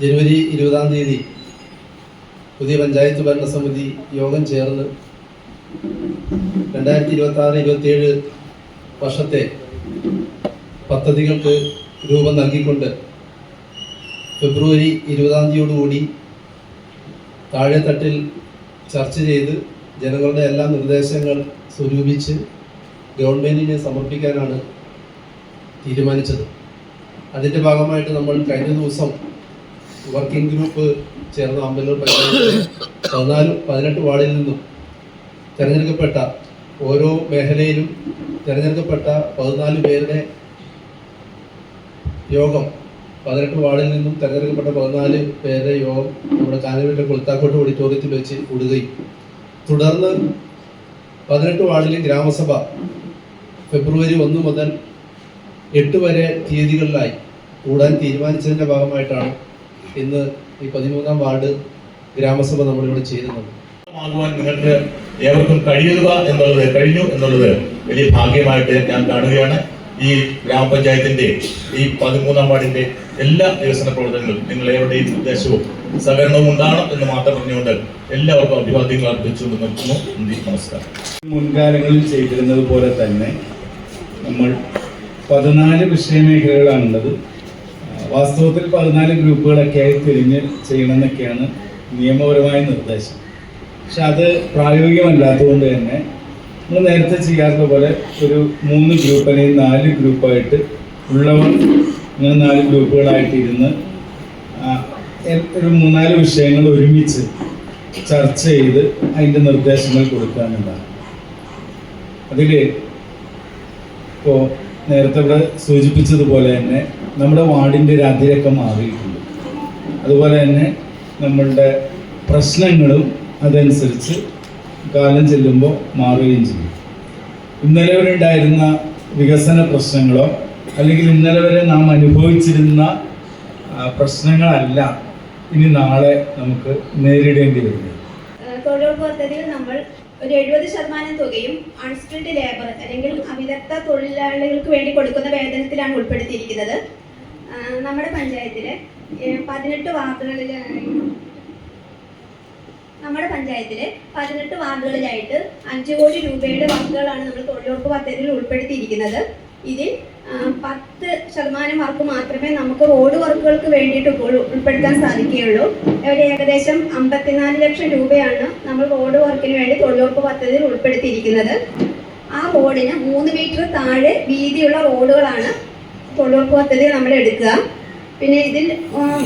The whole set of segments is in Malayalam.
ജനുവരി ഇരുപതാം തീയതി പുതിയ പഞ്ചായത്ത് ഭരണസമിതി യോഗം ചേർന്ന് രണ്ടായിരത്തി ഇരുപത്തി ആറ് ഇരുപത്തിയേഴ് വർഷത്തെ പദ്ധതികൾക്ക് രൂപം നൽകിക്കൊണ്ട് ഫെബ്രുവരി ഇരുപതാം തീയതിയോടുകൂടി താഴെത്തട്ടിൽ ചർച്ച ചെയ്ത് ജനങ്ങളുടെ എല്ലാ നിർദ്ദേശങ്ങൾ സ്വരൂപിച്ച് ഗവൺമെന്റിന് സമർപ്പിക്കാനാണ് തീരുമാനിച്ചത്. അതിന്റെ ഭാഗമായിട്ട് നമ്മൾ കഴിഞ്ഞ ദിവസം വർക്കിംഗ് ഗ്രൂപ്പ് ചേർന്ന അമ്പലൂർ പഞ്ചായത്തിലെ പതിനാല് പതിനെട്ട് വാർഡിൽ നിന്നും തിരഞ്ഞെടുക്കപ്പെട്ട ഓരോ മേഖലയിലും തിരഞ്ഞെടുക്കപ്പെട്ട പതിനാല് പേരുടെ യോഗം പതിനെട്ട് വാർഡിൽ നിന്നും തിരഞ്ഞെടുക്കപ്പെട്ട പതിനാല് പേരുടെ യോഗം നമ്മുടെ കാനവിലെ കൊളുത്താക്കോട്ട് ഓഡിറ്റോറിയത്തിൽ വെച്ച് കൂടുകയും തുടർന്ന് പതിനെട്ട് വാർഡിലെ ഗ്രാമസഭ ഫെബ്രുവരി ഒന്ന് മുതൽ എട്ട് വരെ തീയതികളിലായി കൂടാൻ തീരുമാനിച്ചതിന്റെ ഭാഗമായിട്ടാണ് ഇന്ന് ഈ പതിമൂന്നാം വാർഡ് ഗ്രാമസഭ നമ്മളിവിടെ ചെയ്യുന്നുണ്ട് ആകുവാൻ നിങ്ങൾക്ക് ഏവർക്കും കഴിയുക എന്നുള്ളത് കഴിഞ്ഞു എന്നുള്ളത് വലിയ ഭാഗ്യമായിട്ട് ഞാൻ കാണുകയാണ്. ഈ ഗ്രാമപഞ്ചായത്തിന്റെ ഈ പതിമൂന്നാം വാർഡിന്റെ എല്ലാ വികസന പ്രവർത്തനങ്ങളും നിങ്ങൾ ഏവരുടെയും ഉദ്ദേശവും സഹകരണവും ഉണ്ടാകണം എന്ന് മാത്രം പറഞ്ഞുകൊണ്ട് എല്ലാവർക്കും അഭിവാദ്യങ്ങൾ അർപ്പിച്ചുകൊണ്ട് നിർത്തുന്നു. നന്ദി നമസ്കാരം. മുൻകാലങ്ങളിൽ ചെയ്തിരുന്നത് പോലെ തന്നെ നമ്മൾ പതിനാല് വിഷയമേഖലകളാണുള്ളത്. വാസ്തവത്തിൽ പതിനാല് ഗ്രൂപ്പുകളൊക്കെ ആയി തിരിഞ്ഞ് ചെയ്യണമെന്നൊക്കെയാണ് നിയമപരമായ നിർദ്ദേശം. പക്ഷെ അത് പ്രായോഗികമല്ലാത്തതുകൊണ്ട് തന്നെ നമ്മൾ നേരത്തെ ചെയ്യാത്ത പോലെ ഒരു മൂന്ന് ഗ്രൂപ്പ് അല്ലെങ്കിൽ നാല് ഗ്രൂപ്പായിട്ട് ഉള്ളവർ ഇങ്ങനെ നാല് ഗ്രൂപ്പുകളായിട്ട് ഇരുന്ന് ആ, എ- ഒരു മൂന്നാൽ വിഷയങ്ങൾ ഒരുമിച്ച് ചർച്ച ചെയ്ത് അതിന്റെ നിർദ്ദേശങ്ങൾ എന്നുള്ളതാണ്. അതിൽ ഇപ്പോൾ നേരത്തെ ഇവിടെ സൂചിപ്പിച്ചതുപോലെ തന്നെ നമ്മുടെ വാർഡിന്റെ ഒരു അതിരൊക്കെ മാറിയിട്ടുണ്ട്. അതുപോലെ തന്നെ നമ്മളുടെ പ്രശ്നങ്ങളും അതനുസരിച്ച് കാലം ചെല്ലുമ്പോൾ മാറുകയും ചെയ്യും. ഇന്നലെ വരെ ഉണ്ടായിരുന്ന വികസന പ്രശ്നങ്ങളോ അല്ലെങ്കിൽ ഇന്നലെ വരെ നാം അനുഭവിച്ചിരുന്ന പ്രശ്നങ്ങളല്ല ഇനി നാളെ നമുക്ക് നേരിടേണ്ടി വരുന്നത്. പദ്ധതിയിൽ നമ്മൾ ഒരു എഴുപത് ശതമാനം തുകയും അൺസ്കിൽഡ് ലേബർ അല്ലെങ്കിൽ അവിദഗ്ധ തൊഴിലാളികൾക്ക് വേണ്ടി കൊടുക്കുന്ന വേതനത്തിലാണ് ഉൾപ്പെടുത്തിയിരിക്കുന്നത്. നമ്മുടെ പഞ്ചായത്തിൽ പതിനെട്ട് വാർഡുകളിൽ നമ്മുടെ പഞ്ചായത്തിൽ പതിനെട്ട് വാർഡുകളിലായിട്ട് അഞ്ച് കോടി രൂപയുടെ വർക്കുകളാണ് നമ്മൾ തൊഴിലുറപ്പ് പദ്ധതിയിൽ ഉൾപ്പെടുത്തിയിരിക്കുന്നത്. ഇതിൽ പത്ത് ശതമാനം വർക്ക് മാത്രമേ നമുക്ക് റോഡ് വർക്കുകൾക്ക് വേണ്ടിയിട്ട് ഉൾപ്പെടുത്താൻ സാധിക്കുകയുള്ളൂ. ഇവിടെ ഏകദേശം അമ്പത്തിനാല് ലക്ഷം രൂപയാണ് നമ്മൾ റോഡ് വർക്കിന് വേണ്ടി തൊഴിലുറപ്പ് പദ്ധതിയിൽ ഉൾപ്പെടുത്തിയിരിക്കുന്നത്. ആ റോഡിന് മൂന്ന് മീറ്റർ താഴെ വീതിയുള്ള റോഡുകളാണ് തൊഴിലുറപ്പ് പദ്ധതി നമ്മൾ എടുക്കുക. പിന്നെ ഇതിൽ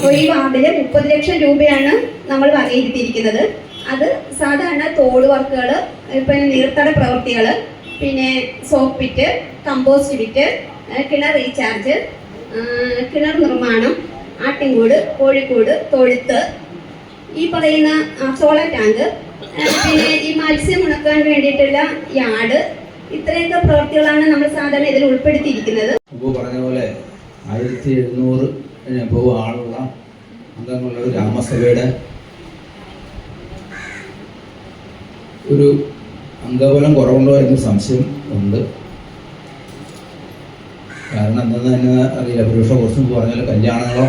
ഒരു വാർഡിൽ മുപ്പത് ലക്ഷം രൂപയാണ് നമ്മൾ വകയിരുത്തിയിരിക്കുന്നത് അത് സാധാരണ തോട് വർക്കുകൾ പിന്നെ നീർത്തട പ്രവൃത്തികൾ പിന്നെ സോപ്പ് പിറ്റ് കമ്പോസ്റ്റ് പിറ്റ് കിണർ റീചാർജ് കിണർ നിർമ്മാണം ആട്ടിൻകൂട് കോഴിക്കോട് തൊഴുത്ത് ഈ പറയുന്ന സോളർ ടാങ്ക് പിന്നെ ഈ മത്സ്യം ഉണക്കാൻ വേണ്ടിയിട്ടുള്ള യാർഡ് ഇത്രയൊക്കെ പ്രവൃത്തികളാണ് നമ്മൾ സാധാരണ ഇതിൽ ഉൾപ്പെടുത്തിയിരിക്കുന്നത്. പറഞ്ഞ പോലെ ആയിരത്തി എഴുന്നൂറ് ആളുള്ള അംഗങ്ങളുള്ള ഒരു ഗ്രാമസഭയുടെ ഒരു അംഗബലം കുറവുണ്ടോ എന്ന് സംശയം ഉണ്ട്. കാരണം എന്തെന്ന് തന്നെ അറിയില്ല. പുരുഷ കുറച്ച് പറഞ്ഞാൽ കല്യാണങ്ങളോ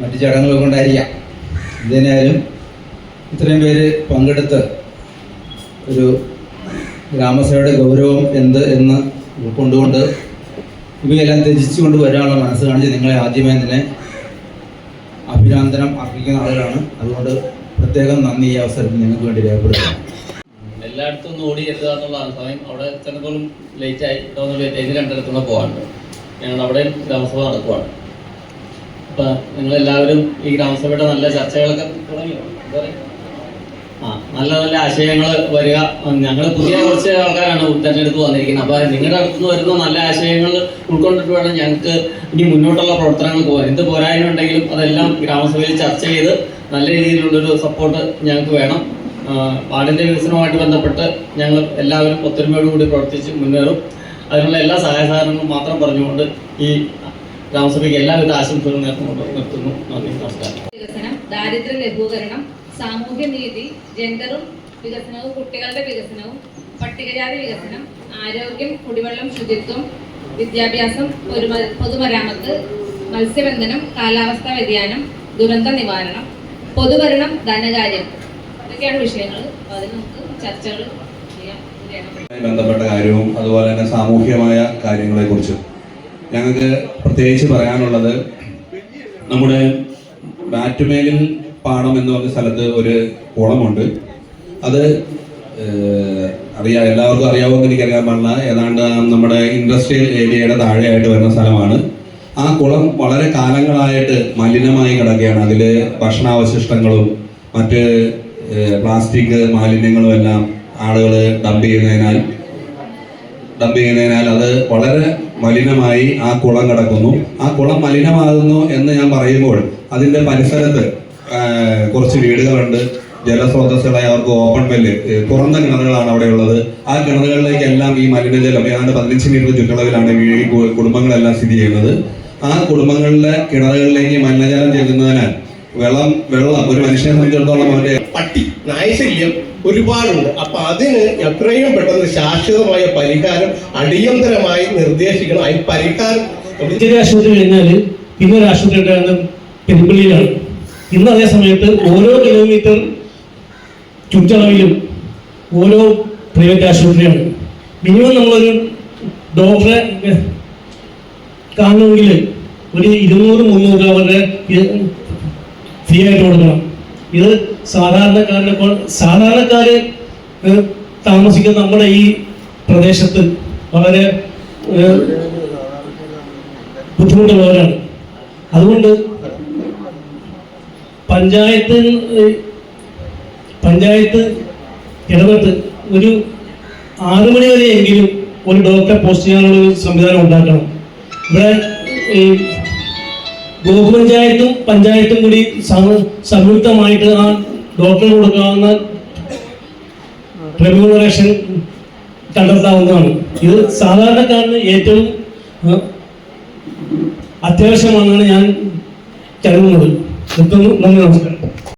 മറ്റ് ചടങ്ങുകളൊക്കെ ഉണ്ടായിരിക്കാം. എന്തിനായാലും ഇത്രയും പേര് പങ്കെടുത്ത് ഒരു ഗ്രാമസഭയുടെ ഗൗരവം എന്ത് എന്ന് ഉൾക്കൊണ്ടുകൊണ്ട് ഇവയെല്ലാം ത്യജിച്ചുകൊണ്ട് വരാനുള്ള മനസ്സ് കാണിച്ച് നിങ്ങളെ ആദ്യമേ തന്നെ അഭിനന്ദനം അർപ്പിക്കുന്ന ആളുകളാണ്. അതുകൊണ്ട് പ്രത്യേകം നന്ദി ഈ അവസരത്തിൽ നിങ്ങൾക്ക് വേണ്ടി രേഖപ്പെടുത്തുന്നു. എല്ലായിടത്തും ഒന്ന് ഓടി എത്തുക എന്നുള്ളതാണ് സമയം അവിടെ ചിലപ്പോഴും ലേറ്റ് ആയി ഇവിടെ ലേറ്റ് ആയി. രണ്ടിടത്തുനിന്ന് പോകാനുണ്ട് ഞങ്ങൾ അവിടെ ഗ്രാമസഭ നടക്കുവാണ്. അപ്പൊ നിങ്ങളെല്ലാവരും ഈ ഗ്രാമസഭയുടെ നല്ല ചർച്ചകളൊക്കെ? ആ നല്ല നല്ല ആശയങ്ങൾ വരിക. ഞങ്ങൾ പുതിയ കുറച്ച് ആൾക്കാരാണ് തെരഞ്ഞെടുത്ത് വന്നിരിക്കുന്നത്. അപ്പൊ നിങ്ങളുടെ അടുത്ത് വരുന്ന നല്ല ആശയങ്ങൾ ഉൾക്കൊണ്ടിട്ട് വേണം ഞങ്ങൾക്ക് ഇനി മുന്നോട്ടുള്ള പ്രവർത്തനങ്ങൾ പോകാൻ. എന്ത് പോരായ്മ ഉണ്ടെങ്കിലും അതെല്ലാം ഗ്രാമസഭയിൽ ചർച്ച ചെയ്ത് നല്ല രീതിയിലുള്ളൊരു സപ്പോർട്ട് ഞങ്ങൾക്ക് വേണം. പാടിന്റെ വികസനവുമായിട്ട് ബന്ധപ്പെട്ട് ഞങ്ങൾ എല്ലാവരും ഒത്തൊരുമയോടുകൂടി പ്രവർത്തിച്ച് മുന്നേറും. അതിനുള്ള എല്ലാ സഹായ സഹകരണങ്ങളും മാത്രം പറഞ്ഞുകൊണ്ട് ഈ ഗ്രാമസഭയ്ക്ക് എല്ലാവിധ ആശംസകളും നേർന്നുകൊണ്ട് നിർത്തുന്നു. നന്ദി നമസ്കാരം. ദാരിദ്ര്യ ലഘൂകരണം സാമൂഹ്യ നീതി ജെൻഡറും വികസനവും കുട്ടികളുടെ വികസനവും പട്ടികജാതി വികസനം ആരോഗ്യം കുടിവെള്ളം ശുചിത്വം വിദ്യാഭ്യാസം പൊതുമ- പൊതുമരാമത്ത് മത്സ്യബന്ധനം കാലാവസ്ഥാ വ്യതിയാനം ദുരന്ത നിവാരണം പൊതുഭരണം ധനകാര്യം. ഇതൊക്കെയാണ് വിഷയങ്ങൾ അപ്പോൾ അതിൽ നമുക്ക് ചർച്ചകൾ ബന്ധപ്പെട്ട കാര്യവും അതുപോലെ തന്നെ സാമൂഹ്യമായ കാര്യങ്ങളെക്കുറിച്ചും. ഞങ്ങൾക്ക് പ്രത്യേകിച്ച് പറയാനുള്ളത് നമ്മുടെ ബാറ്റുമേലിൽ പാടം എന്ന് പറഞ്ഞ സ്ഥലത്ത് ഒരു കുളമുണ്ട്. അത് അറിയാ എല്ലാവർക്കും അറിയാവുമെന്ന് എനിക്കറിയാൻ പാടില്ല. ഏതാണ്ട് നമ്മുടെ ഇൻഡസ്ട്രിയൽ ഏരിയയുടെ താഴെയായിട്ട് വരുന്ന സ്ഥലമാണ്. ആ കുളം വളരെ കാലങ്ങളായിട്ട് മലിനമായി കിടക്കുകയാണ്. അതിൽ ഭക്ഷണാവശിഷ്ടങ്ങളും മറ്റ് പ്ലാസ്റ്റിക് മാലിന്യങ്ങളും എല്ലാം ആളുകൾ ഡംപ് ചെയ്യുന്നതിനാൽ ഡംപ് ചെയ്യുന്നതിനാൽ അത് വളരെ മലിനമായി ആ കുളം കിടക്കുന്നു. ആ കുളം മലിനമാകുന്നു എന്ന് ഞാൻ പറയുമ്പോൾ അതിന്റെ പരിസരത്ത് കുറച്ച് വീടുകളുണ്ട്. ജലസ്രോതസ്സുകളായി അവർക്ക് ഓപ്പൺ വെല്ല് തുറന്ന കിണറുകളാണ് അവിടെ ഉള്ളത് ആ കിണറുകളിലേക്കെല്ലാം ഈ മലിനജലം ഏതാണ്ട് പതിനഞ്ച് മീറ്റർ ചുറ്റളവിലാണ് ഈ കുടുംബങ്ങളെല്ലാം സ്ഥിതി ചെയ്യുന്നത്. ആ കുടുംബങ്ങളിലെ കിണറുകളിലേക്ക് മലിനജലം ചെല്ലുന്നതിനാൽ വെള്ളം വെള്ളം ഒരു മനുഷ്യനെ സംബന്ധിച്ചിടത്തോളം അവന്റെ പട്ടി നായശല്യം ഒരുപാടുണ്ട്. അപ്പൊ അതിന് എത്രയും പെട്ടെന്ന് ശാശ്വതമായ പരിഹാരം അടിയന്തരമായി നിർദ്ദേശിക്കണം. അതിന് പരിഹാരം ആശുപത്രി കഴിഞ്ഞാൽ പിന്നെ ഒരു ആശുപത്രി പെരുമ്പിളിയിലാണ് ഇന്ന് അതേ സമയത്ത് ഓരോ കിലോമീറ്റർ ചുറ്റളവിലും ഓരോ പ്രൈവറ്റ് ആശുപത്രിയാണ്. മിനിമം നമ്മളൊരു ഡോക്ടറെ കാണണമെങ്കിൽ ഒരു ഇരുന്നൂറ് മുന്നൂറ് രൂപ വരെ ഫീ ആയിട്ട് കൊടുക്കണം. ഇത് സാധാരണക്കാരനെ കൊ- സാധാരണക്കാര് താമസിക്കുന്ന നമ്മുടെ ഈ പ്രദേശത്ത് വളരെ ബുദ്ധിമുട്ടുള്ളവരാണ്. അതുകൊണ്ട് പഞ്ചായത്ത് പഞ്ചായത്ത് ഇടപെട്ട് ഒരു ആറു മണി വരെയെങ്കിലും ഒരു ഡോക്ടറെ പോസ്റ്റ് ചെയ്യാനുള്ള ഒരു സംവിധാനം ഉണ്ടാക്കണം. ഇവിടെ ഈ ബ്ലോക്ക് പഞ്ചായത്തും പഞ്ചായത്തും കൂടി സംയുക്തമായിട്ട് ആ ഡോക്ടറിന് കൊടുക്കാവുന്ന റെമ്യൂണറേഷൻ കണ്ടെത്താവുന്നതാണ് ഇത് സാധാരണക്കാരന് ഏറ്റവും അത്യാവശ്യമാണെന്നാണ് ഞാൻ കരുതുന്നത്. നിർത്തുന്നു നന്ദി നമസ്കാരം